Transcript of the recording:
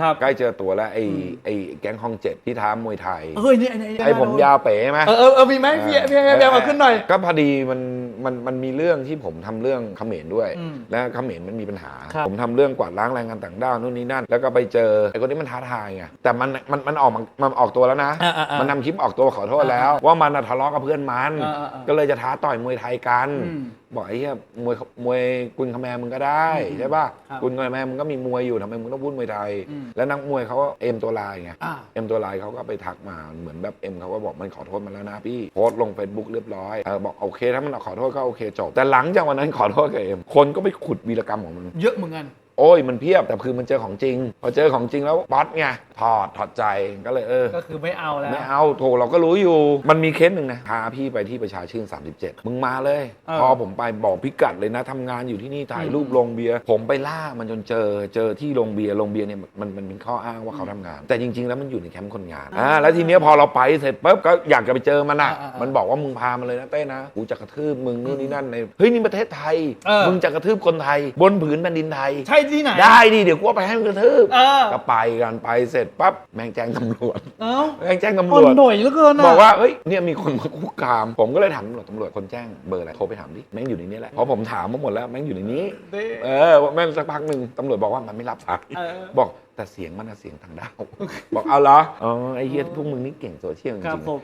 ครับใกล้เจอตัวแล้วไอ้ไอ้แก๊งคองเจ็ดที่ท้ามวยไทยเฮ้ยเนี่ยเนี่ยไอ้ผมยาวเป๋ไหมเออเออเออมีไหมพี่พี่พี่พี่มาขึ้นหน่อย ก็พอดีมันมันมันมีเรื่องที่ผมทำเรื่องเขมรด้วยอืมแล้วเขมรมันมีปัญหาครับผมทำเรื่องกวาดล้างแรงงานต่างด้าวนู่นนี่นั่น แล้วก็ไปเจอไอ้คนนี้มันท้าทายไงแต่มันมันมันออกมามันออกตัวแล้วนะอ่าอ่าอ่ามัมันนำคลิปออกตัวขอโทษแล้ว ว่ามันน่ะทะเลาะกับเพื่อนมันอ่าอ่าอ่าก็เลยจะท้าต่อยมวยไทยกันอืม บอกไอ้เหี้ยมวยมวยกุนคาแมร์มึงก็ได้อืมใช่ป่ะครับกุนคาแมร์มึงก็มีมวยอยู่ทำไมมึงต้องพูดมวยไทย อืมแล้วนักมวยเขาก็เอ็มตัวลายไงอ่า เอ็มตัวไลน์เขาก็ไปทักมาเหมือนแบบเอ็มเขาก็บอกมันขอโทษมาแล้วนะพี่โพสต์ลง Facebook เรียบร้อยเออบอกโอเคถ้ามันขอโทษก็โอเคจบแต่หลังจากวันนั้นขอโทษกับเอ็มคนก็ไปขุดวีรกรรมของมัน เยอะเหมือนกัน โอ้ยมันเพียบแต่คือมันเจอของจริง พอเจอของจริงแล้วป๊อตไงถอดถอดใจก็เลยเออ ก็คือไม่เอาแล้ว ไม่เอาโถเราก็รู้อยู่ มันมีเคสหนึ่งนะพาพี่ไปที่ประชาชื่น 37 มึงมาเลย เออพอผมไปบอกพิกัดเลยนะทำงานอยู่ที่นี่ถ่ายอืมรูปโรงเบียร์ผมไปล่ามันจนเจอเจอที่โรงเบียร์โรงเบียร์เนี่ยมันมันเป็นข้ออ้างว่าเขาทำงาน แต่จริง ๆ แล้วมันอยู่ในแคมป์คนงานอ่าแล้วทีเนี้ยพอเราไปเสร็จปุ๊บก็อยากจะไปเจอมันอะอ่าอ่าอ่ามันบอกว่ามึงพามาเลยนะเต้นะกูจะกระทืบมึงนู่นนี่นั่นในเฮ้ยนี่ประเทศไทย เออ มึงจะกระทืบคนไทย บนผืนแผ่นดินไทย ใช่ที่ไหน ได้ดิเดี๋ยวกูเอาไปให้มึงกระทืบเออ ก็ไปกันไปเสร็จปั๊บแม่งแจ้งตำรวจ เอ้าแม่งแจ้งตำรอ่อวนจหน่อยเหลือเกินนะ บอกว่าเฮ้ย เนี่ยมีคนมาคุกคาม ผมก็เลยถามตำรวจตำรวจคนแจ้งเบอร์อะไร โทรไปถามดิ แม่งอยู่ในนี้แหละเพราะผมถามมาหมดแล้ว แม่งอยู่ในนี้ เด้ เออ แม่งสักพักหนึ่งตำรวจบอกว่ามันไม่รับสาย เออ บอกแต่เสียงมันน่ะเสียงทางดาว บอกเอาเหรอ อ๋อ ไอ้เหี้ยพวกมึงนี่เก่งโซเชียลจครับริงผม